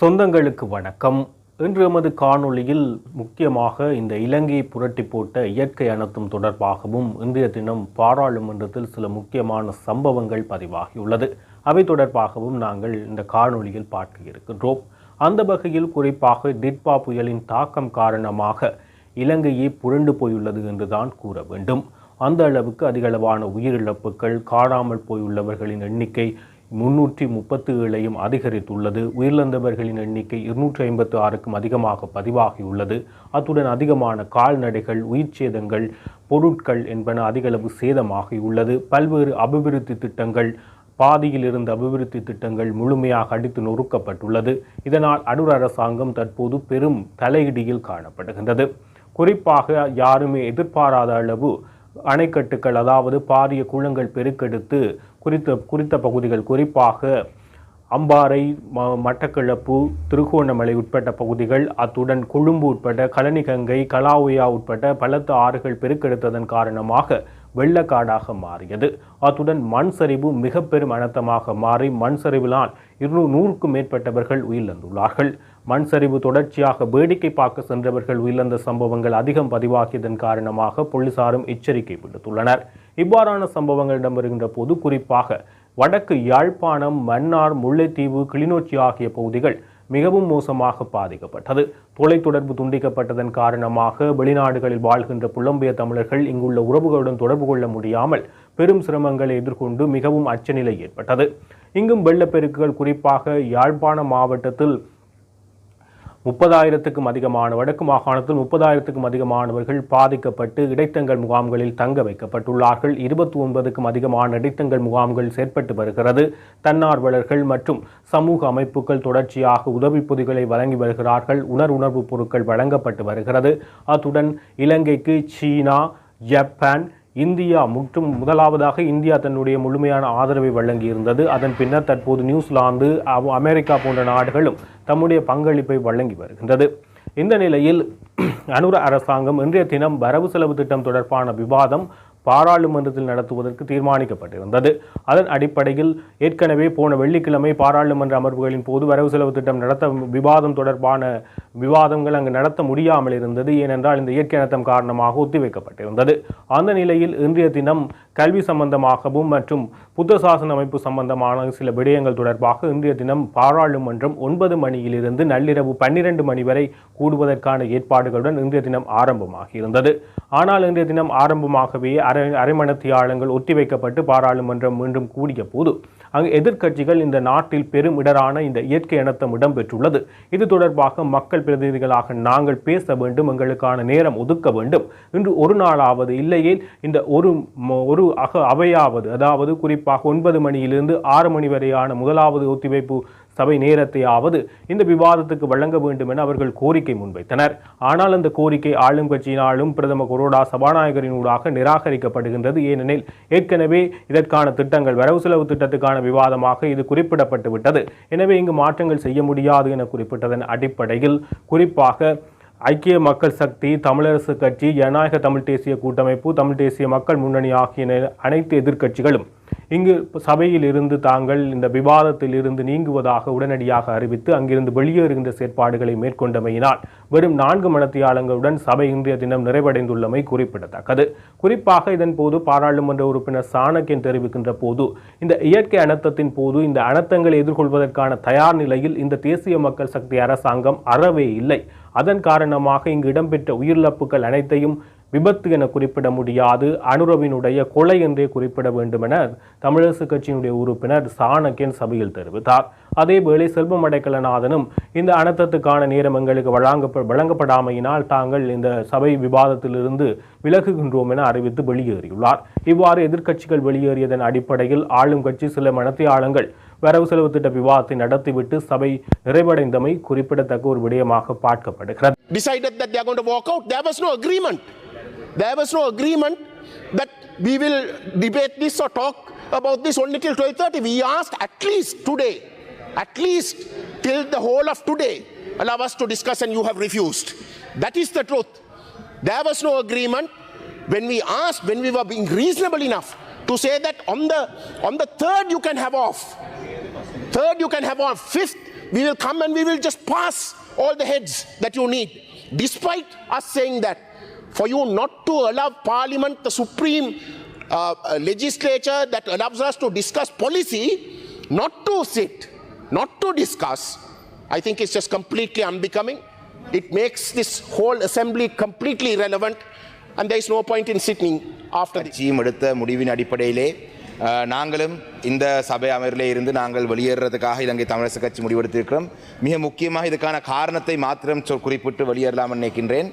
சொந்தங்களுக்கு வணக்கம். இன்று எமது காணொளியில் முக்கியமாக இந்த இலங்கையை புரட்டி போட்ட இயற்கை அனத்தும் தொடர்பாகவும் இன்றைய தினம் பாராளுமன்றத்தில் சில முக்கியமான சம்பவங்கள் பதிவாகியுள்ளது. அவை தொடர்பாகவும் நாங்கள் இந்த காணொளியில் பார்க்க இருக்கின்றோம். அந்த வகையில் குறிப்பாக டிட்பா புயலின் தாக்கம் காரணமாக இலங்கையே புரண்டு போயுள்ளது என்றுதான் கூற வேண்டும். அந்த அளவுக்கு அதிகளவான உயிரிழப்புகள் காணாமல் போயுள்ளவர்களின் எண்ணிக்கை முன்னூற்றி முப்பத்து ஏழையும் அதிகரித்துள்ளது. உயிரிழந்தவர்களின் எண்ணிக்கை இருநூற்றி ஐம்பத்து ஆறுக்கும் அதிகமாக பதிவாகியுள்ளது. அத்துடன் அதிகமான கால்நடைகள் உயிர் சேதங்கள் பொருட்கள் என்பன அதிகளவு சேதமாகியுள்ளது. பல்வேறு அபிவிருத்தி திட்டங்கள் பாதியில் இருந்த அபிவிருத்தி திட்டங்கள் முழுமையாக அடித்து நொறுக்கப்பட்டுள்ளது. இதனால் அடூர் அரசாங்கம் தற்போது பெரும் தலையிடியில் காணப்படுகின்றது. குறிப்பாக யாருமே எதிர்பாராத அளவு அணைக்கட்டுகள் அதாவது பாரிய குளங்கள் பெருக்கெடுத்து குறித்த குறித்த பகுதிகள் குறிப்பாக அம்பாறை ம மட்டக்களப்பு திருகோணமலை உட்பட்ட பகுதிகள் அத்துடன் கொழும்பு உட்பட்ட கழனிகங்கை கலாவுயா உட்பட்ட பலத்த ஆறுகள் பெருக்கெடுத்ததன் காரணமாக வெள்ளக்காடாக மாறியது. அத்துடன் மண் சரிவு மிக பெரும் அனர்த்தமாக மாறி மண் சரிவிலால் இருநூறு நூறுக்கும் மேற்பட்டவர்கள் உயிரிழந்துள்ளார்கள். மண் சரிவு தொடர்ச்சியாக வேடிக்கை பார்க்க சென்றவர்கள் உயிரிழந்த சம்பவங்கள் அதிகம் பதிவாகியதன் காரணமாக போலீசாரும் எச்சரிக்கை விடுத்துள்ளனர். இவ்வாறான சம்பவங்கள் இடம்பெறுகின்ற போது குறிப்பாக வடக்கு யாழ்ப்பாணம் மன்னார் முல்லைத்தீவு கிளிநொச்சி ஆகிய பகுதிகள் மிகவும் மோசமாக பாதிக்கப்பட்டது. தொலைத்தொடர்பு துண்டிக்கப்பட்டதன் காரணமாக வெளிநாடுகளில் வாழ்கின்ற புலம்பெயர் தமிழர்கள் இங்குள்ள உறவுகளுடன் தொடர்பு கொள்ள முடியாமல் பெரும் சிரமங்களை எதிர்கொண்டு மிகவும் அச்சநிலை ஏற்பட்டது. இங்கும் வெள்ளப்பெருக்குகள் குறிப்பாக யாழ்ப்பாண மாவட்டத்தில் முப்பதாயிரத்துக்கும் அதிகமான வடக்கு மாகாணத்தில் முப்பதாயிரத்துக்கும் அதிகமானவர்கள் பாதிக்கப்பட்டு இடைத்தங்கள் முகாம்களில் தங்க வைக்கப்பட்டுள்ளார்கள். இருபத்தி ஒன்பதுக்கும் அதிகமான இடைத்தங்கள் முகாம்கள் செயற்பட்டு வருகிறது. தன்னார்வலர்கள் மற்றும் சமூக அமைப்புகள் தொடர்ச்சியாக உதவி பொதிகளை வழங்கி வருகிறார்கள். உணர்வுணர்வு பொருட்கள் வழங்கப்பட்டு வருகிறது. அத்துடன் இலங்கைக்கு சீனா ஜப்பான் இந்தியா முற்றும் முதலாவதாக இந்தியா தன்னுடைய முழுமையான ஆதரவை வழங்கியிருந்தது. அதன் பின்னர் தற்போது நியூசிலாந்து அமெரிக்கா போன்ற நாடுகளும் தம்முடைய பங்களிப்பை வழங்கி வருகின்றது. இந்த நிலையில் அனுர அரசாங்கம் இன்றைய தினம் வரவு செலவு திட்டம் தொடர்பான விவாதம் பாராளுமன்றத்தில் நடத்துவதற்கு தீர்மானிக்கப்பட்டிருந்தது. அதன் அடிப்படையில் ஏற்கனவே போன வெள்ளிக்கிழமை பாராளுமன்ற அமர்வுகளின் போது வரவு செலவு திட்டம் நடத்த விவாதம் தொடர்பான விவாதங்கள் அங்கு நடத்த முடியாமல் இருந்தது. ஏனென்றால் இந்த இயற்கை அனர்த்தம் காரணமாக ஒத்திவைக்கப்பட்டிருந்தது அந்த நிலையில் இன்றைய தினம் கல்வி சம்பந்தமாகவும் மற்றும் புத்த சாசன அமைப்பு சம்பந்தமான சில விடயங்கள் தொடர்பாக இன்றைய தினம் பாராளுமன்றம் ஒன்பது மணியிலிருந்து நள்ளிரவு பன்னிரண்டு மணி வரை கூடுவதற்கான ஏற்பாடுகளுடன் இன்றைய தினம் ஆரம்பமாகியிருந்தது. ஆனால் இன்றைய தினம் ஆரம்பமாகவே அரை அரைமணத்தியாளங்கள் ஒத்திவைக்கப்பட்டு பாராளுமன்றம் மீண்டும் கூடிய போது அங்கு எதிர்க்கட்சிகள் இந்த நாட்டில் பெரும் இடரான இந்த இயற்கை இனத்தம் இடம்பெற்றுள்ளது. இது தொடர்பாக மக்கள் பிரதிநிதிகளாக நாங்கள் பேச வேண்டும் எங்களுக்கான நேரம் ஒதுக்க வேண்டும். இன்று ஒரு நாளாவது இல்லையே இந்த ஒரு ஒரு அக அவையாவது அதாவது குறிப்பாக ஒன்பது மணியிலிருந்து ஆறு மணி வரையான முதலாவது ஒத்திவைப்பு சபை நேரத்தையாவது இந்த விவாதத்துக்கு வழங்க வேண்டும் என அவர்கள் கோரிக்கை முன்வைத்தனர். ஆனால் அந்த கோரிக்கை ஆளும் கட்சியினாலும் பிரதமர் கொரோடா சபாநாயகரினூடாக நிராகரிக்கப்படுகின்றது. ஏனெனில் ஏற்கனவே இதற்கான திட்டங்கள் வரவு செலவு திட்டத்துக்கான விவாதமாக இது குறிப்பிடப்பட்டு விட்டது. எனவே இங்கு மாற்றங்கள் செய்ய முடியாது என குறிப்பிட்டதன் அடிப்படையில் குறிப்பாக ஐக்கிய மக்கள் சக்தி தமிழரசு கட்சி ஜனநாயக தமிழ் தேசிய கூட்டமைப்பு தமிழ் தேசிய மக்கள் முன்னணி ஆகிய அனைத்து எதிர்க்கட்சிகளும் இங்கு சபையில் இருந்து தாங்கள் இந்த விவாதத்தில் இருந்து நீங்குவதாக உடனடியாக அறிவித்து அங்கிருந்து வெளியேறுகின்ற செயற்பாடுகளை மேற்கொண்டமையினால் வெறும் நான்கு மணத்தியாளங்களுடன் சபை இன்றைய தினம் நிறைவடைந்துள்ளமை குறிப்பிடத்தக்கது. குறிப்பாக இதன் போது பாராளுமன்ற உறுப்பினர் சாணக்கியன் தெரிவிக்கின்ற போது இந்த இயற்கை அனர்த்தத்தின் போது இந்த அனர்த்தங்களை எதிர்கொள்வதற்கான தயார் நிலையில் இந்த தேசிய மக்கள் சக்தி அரசாங்கம் அறவே இல்லை. அதன் காரணமாக இங்கு இடம்பெற்ற உயிரிழப்புகள் அனைத்தையும் விபத்து என குறிப்பிட முடியாது. அனுரவினுடைய கொலை என்றே குறிப்பிட வேண்டும் என தமிழரசு கட்சியினுடைய உறுப்பினர் சாணக்கியன் சபையில் தெரிவித்தார். அதேவேளை செல்வம் அடைக்கலநாதனும் இந்த அனர்த்தத்துக்கான நேரம் எங்களுக்கு வழங்க வழங்கப்படாமையினால் தாங்கள் இந்த சபை விவாதத்திலிருந்து விலகுகின்றோம் என அறிவித்து வெளியேறியுள்ளார். இவ்வாறு எதிர்க்கட்சிகள் வெளியேறியதன் அடிப்படையில் ஆளும் கட்சி சில மனத்தியாளங்கள் வரவு செலவு திட்ட விவாதத்தை நடத்திவிட்டு சபை நிறைவடைந்தமை குறிப்பிடத்தக்க ஒரு விடயமாக பார்க்கப்படுகிறது. There was no agreement. That we will debate this or talk about this only till 12:30. We asked at least today, at least till the whole of today, allow us to discuss, and you have refused. That is the truth. There was no agreement. When we asked, when we were being reasonable enough to say that on the on the third you can have off, third you can have off, fifth we will come and we will just pass all the heads that you need. Despite us saying that, for you not to allow Parliament, the supreme uh, legislature that allows us to discuss policy, not to sit, not to discuss, I think it's just completely unbecoming. It makes this whole assembly completely irrelevant, and there is no point in sitting after கட்சியும் எடுத்த முடிவின் அடிப்படையிலே நாங்களும் இந்த சபை அமர்விலே இருந்து நாங்கள் வெளியேறதுக்காக இலங்கை தமிழரசு கட்சி முடிவெடுத்திருக்கிறோம் மிக முக்கியமாக இதுக்கான காரணத்தை மாத்திரம் குறிப்பிட்டு வெளியேறலாம் நினைக்கின்றேன்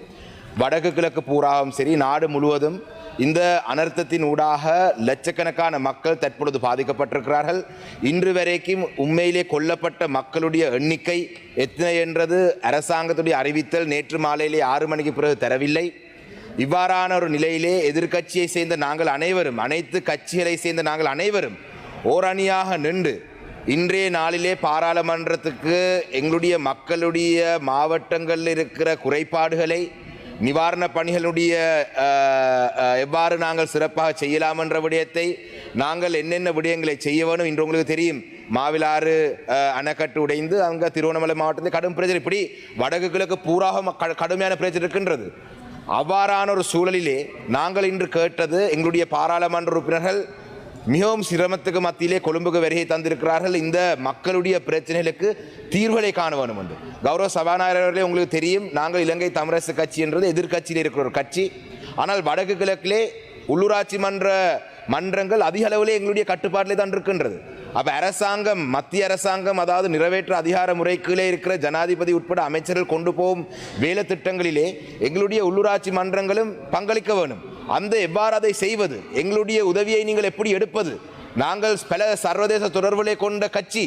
வடக்கு கிழக்கு பூராவும் சரி நாடு முழுவதும் இந்த அனர்த்தத்தின் ஊடாக லட்சக்கணக்கான மக்கள் தற்பொழுது பாதிக்கப்பட்டிருக்கிறார்கள். இன்று வரைக்கும் உண்மையிலே கொல்லப்பட்ட மக்களுடைய எண்ணிக்கை எத்தனை என்றது அரசாங்கத்துடைய அறிவித்தல் நேற்று மாலையிலே ஆறு மணிக்கு பிறகு தரவில்லை. இவ்வாறான ஒரு நிலையிலே எதிர்க்கட்சியை சேர்ந்த நாங்கள் அனைவரும் அனைத்து கட்சிகளை சேர்ந்த நாங்கள் அனைவரும் ஓரணியாக நின்று இன்றைய நாளிலே பாராளுமன்றத்துக்கு எங்களுடைய மக்களுடைய மாவட்டங்களில் இருக்கிற குறைபாடுகளை நிவாரணப் பணிகளுடைய எவ்வாறு நாங்கள் சிறப்பாக செய்யலாம் என்ற விடயத்தை நாங்கள் என்னென்ன விடயங்களை செய்ய வேணும் இன்று உங்களுக்கு தெரியும். மாவிலாறு அணைக்கட்டு உடைந்து அங்கே திருவண்ணாமலை மாவட்டத்தில் கடும் பிரச்சனை. இப்படி வடக்கு கிழக்கு பூராக கடுமையான பிரச்சனை இருக்கின்றது. அவ்வாறான ஒரு சூழலிலே நாங்கள் இன்று கேட்டது எங்களுடைய பாராளுமன்ற உறுப்பினர்கள் மிகவும் சிரமத்துக்கு மத்தியிலே கொழும்புக்கு வருகை தந்திருக்கிறார்கள். இந்த மக்களுடைய பிரச்சனைகளுக்கு தீர்வுகளை காண வேண்டும் என்று. கௌரவ சபாநாயகர் அவர்களே உங்களுக்கு தெரியும் நாங்கள் இலங்கை தமிழரசு கட்சி என்றது எதிர்க்கட்சியில் இருக்கிற ஒரு கட்சி. ஆனால் வடக்கு கிழக்கிலே உள்ளூராட்சி மன்ற மன்றங்கள் அதிக அளவிலே எங்களுடைய கட்டுப்பாட்டிலே தான் இருக்கின்றது. அப்போ அரசாங்கம் மத்திய அரசாங்கம் அதாவது நிறைவேற்ற அதிகார முறைக்குள்ளே இருக்கிற ஜனாதிபதி உட்பட அமைச்சர்கள் கொண்டு போகும் வேலை திட்டங்களிலே எங்களுடைய உள்ளூராட்சி மன்றங்களும் பங்களிக்க வேணும் அந்த எவ்வாறு அதை செய்வது? எங்களுடைய உதவியை நீங்கள் எப்படி எடுப்பது? நாங்கள் பல சர்வதேச தொடர்புகளை கொண்ட கட்சி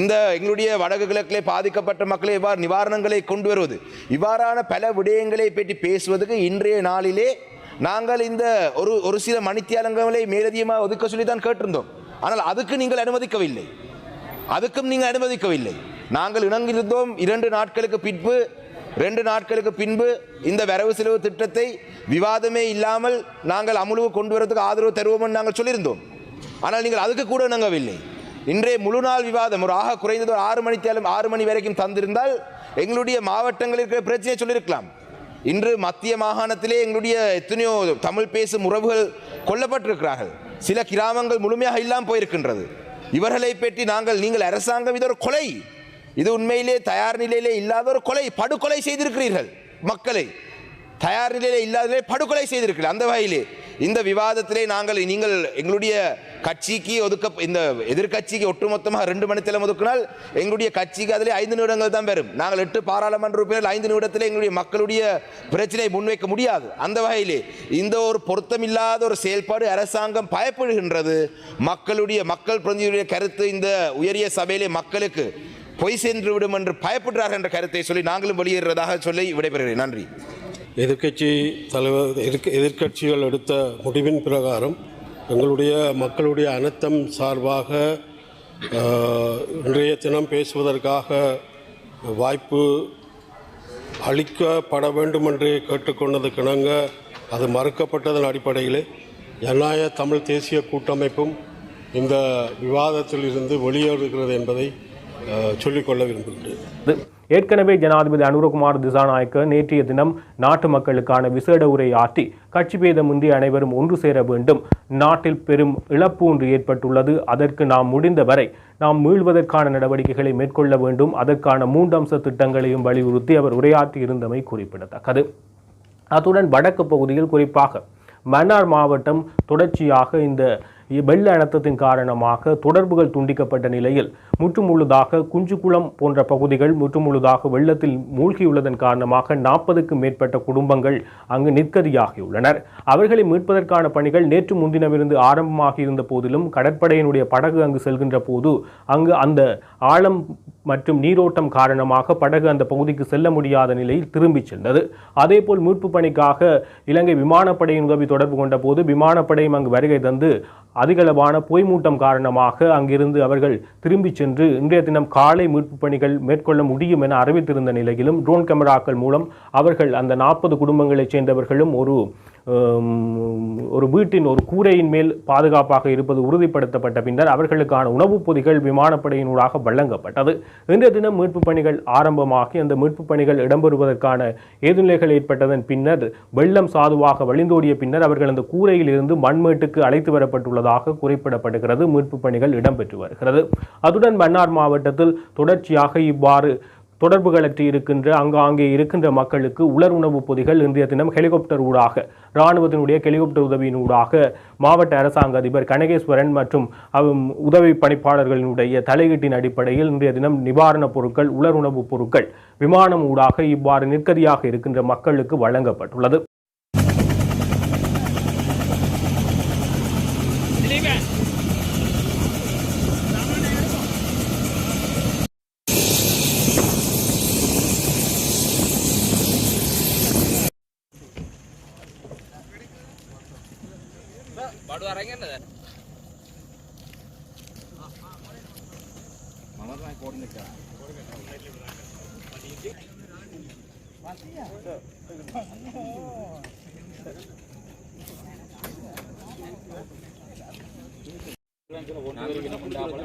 இந்த எங்களுடைய வடக்கு கிழக்கிலே பாதிக்கப்பட்ட மக்களை எவ்வாறு நிவாரணங்களை கொண்டு வருவது. இவ்வாறான பல விடயங்களை பற்றி பேசுவதற்கு இன்றைய நாளிலே நாங்கள் இந்த ஒரு ஒரு சில மணித்தியாலங்களை மேலதிகமாக ஒதுக்க சொல்லி தான் கேட்டிருந்தோம். ஆனால் அதுக்கு நீங்கள் அனுமதிக்கவில்லை. அதுக்கும் நீங்கள் அனுமதிக்கவில்லை. நாங்கள் இணங்கியிருந்தோம் இரண்டு நாட்களுக்கு பின்பு ரெண்டு நாட்களுக்கு பின்பு இந்த வரவு செலவு திட்டத்தை விவாதமே இல்லாமல் நாங்கள் அமுலுவு கொண்டு வரதுக்கு ஆதரவு தருவோம்னு நாங்கள் சொல்லியிருந்தோம். ஆனால் நீங்கள் அதுக்கு கூட இணங்கவில்லை. இன்றைய முழு நாள் விவாதம் ஒரு ஆக குறைந்தது ஒரு ஆறு மணி தேலம் ஆறு மணி வரைக்கும் தந்திருந்தால் எங்களுடைய மாவட்டங்களில் இருக்கிற பிரச்சனையை சொல்லியிருக்கலாம். இன்று மத்திய மாகாணத்திலே எங்களுடைய எத்தனையோ தமிழ் பேசும் உறவுகள் கொல்லப்பட்டிருக்கிறார்கள். சில கிராமங்கள் முழுமையாக இல்லாமல் போயிருக்கின்றது. இவர்களை பற்றி நாங்கள் நீங்கள் அரசாங்கம் இது ஒரு கொலை. இது உண்மையிலே தயார் நிலையிலே இல்லாத ஒரு கொலை. படுகொலை செய்திருக்கிறீர்கள் மக்களை. தயார் நிலையிலே இல்லாதே படுகொலை செய்திருக்கிறீர்கள். அந்த வகையிலே இந்த விவாதத்திலே நாங்கள் நீங்கள் எங்களுடைய கட்சிக்கு ஒதுக்க இந்த எதிர்க்கட்சிக்கு ஒட்டுமொத்தமாக ரெண்டு மணித்தலம் ஒதுக்கினால் எங்களுடைய கட்சிக்கு அதிலே ஐந்து நிமிடங்கள் தான் வரும் நாங்கள் எட்டு பாராளுமன்ற உறுப்பினர் ஐந்து நிமிடத்தில் எங்களுடைய மக்களுடைய பிரச்சனை முன்வைக்க முடியாது. அந்த வகையிலே இந்த ஒரு பொருத்தமில்லாத ஒரு செயல்பாடு அரசாங்கம் பயப்படுகின்றது. மக்களுடைய மக்கள் பிரதிநிதியுடைய கருத்து இந்த உயரிய சபையிலே மக்களுக்கு பொய் சென்று விடும் என்று பயப்படுறார்கள் என்ற கருத்தை சொல்லி நாங்களும் வெளியேறுவதாக சொல்லி விடைபெறுகிறேன். நன்றி. எதிர்க்கட்சி தலைவர் எதிர்க்க எதிர்க்கட்சிகள் எடுத்த முடிவின் பிரகாரம் எங்களுடைய மக்களுடைய அனர்த்தம் சார்பாக இன்றைய தினம் பேசுவதற்காக வாய்ப்பு அளிக்கப்பட வேண்டும் என்று கேட்டுக்கொண்டதுக்கிணங்க அது மறுக்கப்பட்டதன் அடிப்படையில் ஜனநாயக தமிழ் தேசிய கூட்டமைப்பும் இந்த விவாதத்தில் இருந்து வெளியேறுகிறது என்பதை சொல்லிக்கொள்ள விரும்புகின்றேன். ஏற்கனவே ஜனாதிபதி அனுரகுமார் திசாநாயக்க நேற்றைய தினம் நாட்டு மக்களுக்கான விசேட உரை ஆற்றி கட்சி பேதமின்றி அனைவரும் ஒன்று சேர வேண்டும். நாட்டில் பெரும் இழப்பு ஒன்று ஏற்பட்டுள்ளது. அதற்கு நாம் முடிந்தவரை நாம் மீள்வதற்கான நடவடிக்கைகளை மேற்கொள்ள வேண்டும். அதற்கான மூன்றம்ச திட்டங்களையும் வலியுறுத்தி அவர் உரையாற்றி இருந்தமை குறிப்பிடத்தக்கது. அத்துடன் வடக்கு பகுதியில் குறிப்பாக மன்னார் மாவட்டம் தொடர்ச்சியாக இந்த வெள்ள அழுத்தத்தின் காரணமாக தொடர்புகள் துண்டிக்கப்பட்ட நிலையில் முற்றுமுழுதாக குஞ்சுக்குளம் போன்ற பகுதிகள் முற்றுமுழுதாக வெள்ளத்தில் மூழ்கியுள்ளதன் காரணமாக நாற்பதுக்கும் மேற்பட்ட குடும்பங்கள் அங்கு நிற்கதியாகியுள்ளனர். அவர்களை மீட்பதற்கான பணிகள் நேற்று முன்தினமிருந்து ஆரம்பமாகியிருந்த போதிலும் கடற்படையினுடைய படகு அங்கு செல்கின்ற போது அங்கு அந்த ஆழம் மற்றும் நீரோட்டம் காரணமாக படகு அந்த பகுதிக்கு செல்ல முடியாத நிலையில் திரும்பிச் சென்றது. அதேபோல் மீட்பு பணிக்காக இலங்கை விமானப்படையின் உதவி தொடர்பு கொண்ட போது விமானப்படையும் அங்கு வருகை தந்து அதிகளவான பொய்மூட்டம் காரணமாக அங்கிருந்து அவர்கள் திரும்பிச் சென்று இன்றைய தினம் காலை மீட்பு பணிகள் மேற்கொள்ள முடியும் என அறிவித்திருந்த நிலையிலும் ட்ரோன் கேமராக்கள் மூலம் அவர்கள் அந்த நாற்பது குடும்பங்களைச் சேர்ந்தவர்களும் ஒரு ஒரு வீட்டின் ஒரு கூரையின் மேல் பாதுகாப்பாக இருப்பது உறுதிப்படுத்தப்பட்ட பின்னர் அவர்களுக்கான உணவுப் பொதிகள் விமானப்படையினூடாக வழங்கப்பட்டது. இன்றைய தினம் மீட்புப் பணிகள் ஆரம்பமாகி அந்த மீட்புப் பணிகள் இடம்பெறுவதற்கான ஏதுநிலைகள் ஏற்பட்டதன் பின்னர் வெள்ளம் சாதுவாக வழிந்தோடிய பின்னர் அவர்கள் அந்த கூரையில் இருந்து மண்மேட்டுக்கு அழைத்து வரப்பட்டுள்ளதாக குறிப்பிடப்படுகிறது. மீட்புப் பணிகள் இடம்பெற்று வருகிறது. அதுடன் மன்னார் மாவட்டத்தில் தொடர்ச்சியாக இவ்வாறு தொடர்புகளற்று இருக்கின்ற அங்காங்கே இருக்கின்ற மக்களுக்கு உலர் உணவுப் பொதிகள் இன்றைய தினம் ஹெலிகாப்டர் ஊடாக இராணுவத்தினுடைய ஹெலிகாப்டர் உதவியின் ஊடாக மாவட்ட அரசாங்க அதிபர் கனகேஸ்வரன் மற்றும் உதவி பணிப்பாளர்களினுடைய தலையீட்டின் அடிப்படையில் இன்றைய தினம் நிவாரணப் பொருட்கள் உலர் உணவுப் பொருட்கள் விமானம் ஊடாக இவ்வாறு நிற்கதியாக இருக்கின்ற மக்களுக்கு வழங்கப்பட்டுள்ளது.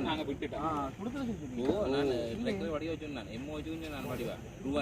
நாங்க விட்டுட்டோம். வடிவ சொன்னேன் எம்ஓ சொன்னேன் நான் வடிவா. ரூபா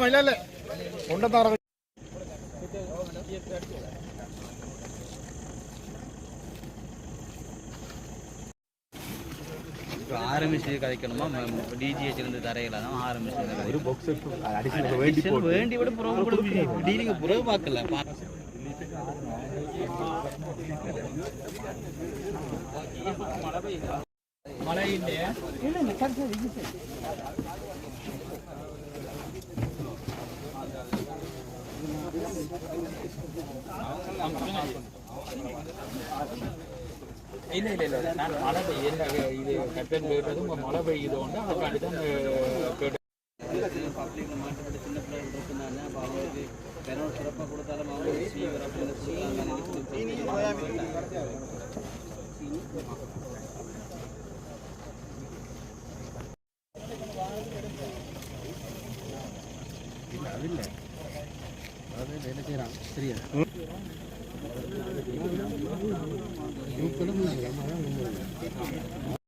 ஒன்று நீங்கள் ஒரு பேக் ஆரம்பிச்சு கதைக்கணுமா டிஜிஹெச் இருந்து தரையில தான் ஆரம்பிச்சு ஒரு பாக்ஸ் வேண்டி விட புறவு டீலிங்க புறவு பார்க்கல இல்ல இல்ல இல்ல. நான் மழை பெய்ய இது கட்டன் போயிட்டதும் மழை பெய்யுதோன்னு அதுக்காண்டி தான் ียงมาแล้วหนึ่งหมื่น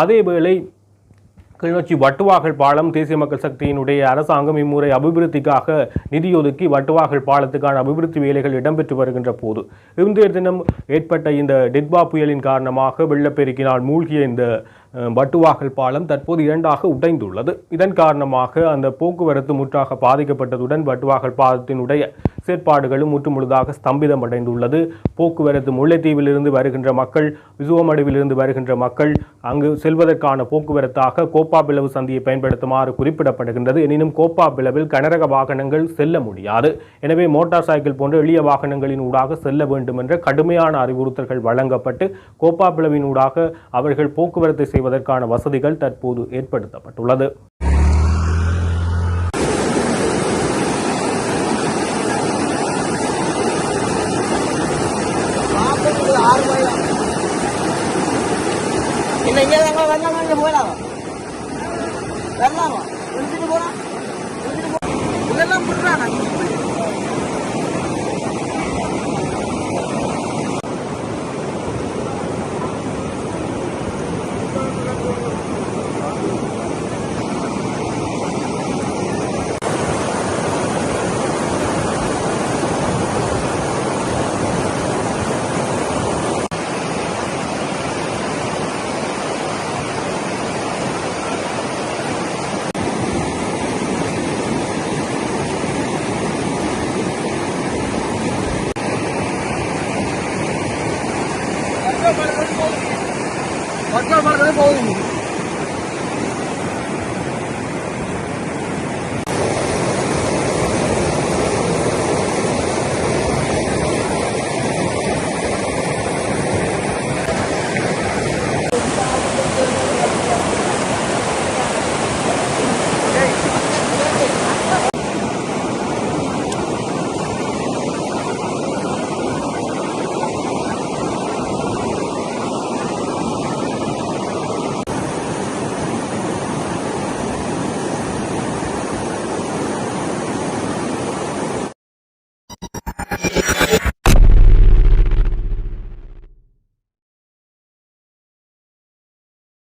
அதேவேளை கிளிநொச்சி வட்டுவாகல் பாலம் தேசிய மக்கள் சக்தியினுடைய அரசாங்கம் இம்முறை அபிவிருத்திக்காக நிதி ஒதுக்கி வட்டுவாகல் பாலத்துக்கான அபிவிருத்தி வேலைகள் இடம்பெற்று வருகின்ற போது இந்திய தினம் ஏற்பட்ட இந்த டெட்பா புயலின் காரணமாக வெள்ளப்பெருக்கினால் மூழ்கிய இந்த வட்டுவாகல் பாலம் தற்போது இரண்டாக உடைந்துள்ளது. இதன் காரணமாக அந்த போக்குவரத்து முற்றாக பாதிக்கப்பட்டதுடன் வட்டுவாகல் பாலத்தினுடைய செயற்பாடுகளும் முற்றுமுழுதாக ஸ்தம்பிதம் அடைந்துள்ளது. போக்குவரத்து முல்லைத்தீவிலிருந்து வருகின்ற மக்கள் விசுவமடுவிலிருந்து வருகின்ற மக்கள் அங்கு செல்வதற்கான போக்குவரத்தாக கோப்பா பிளவு சந்தியை பயன்படுத்துமாறு குறிப்பிடப்படுகின்றது. எனினும் கோப்பா பிளவில் கனரக வாகனங்கள் செல்ல முடியாது. எனவே மோட்டார் சைக்கிள் போன்ற எளிய வாகனங்களின் ஊடாக செல்ல வேண்டும் என்ற கடுமையான அறிவுறுத்தல்கள் வழங்கப்பட்டு கோப்பா பிளவின் ஊடாக அவர்கள் போக்குவரத்தை செய்வதற்கான வசதிகள் தற்போது ஏற்படுத்தப்பட்டுள்ளது.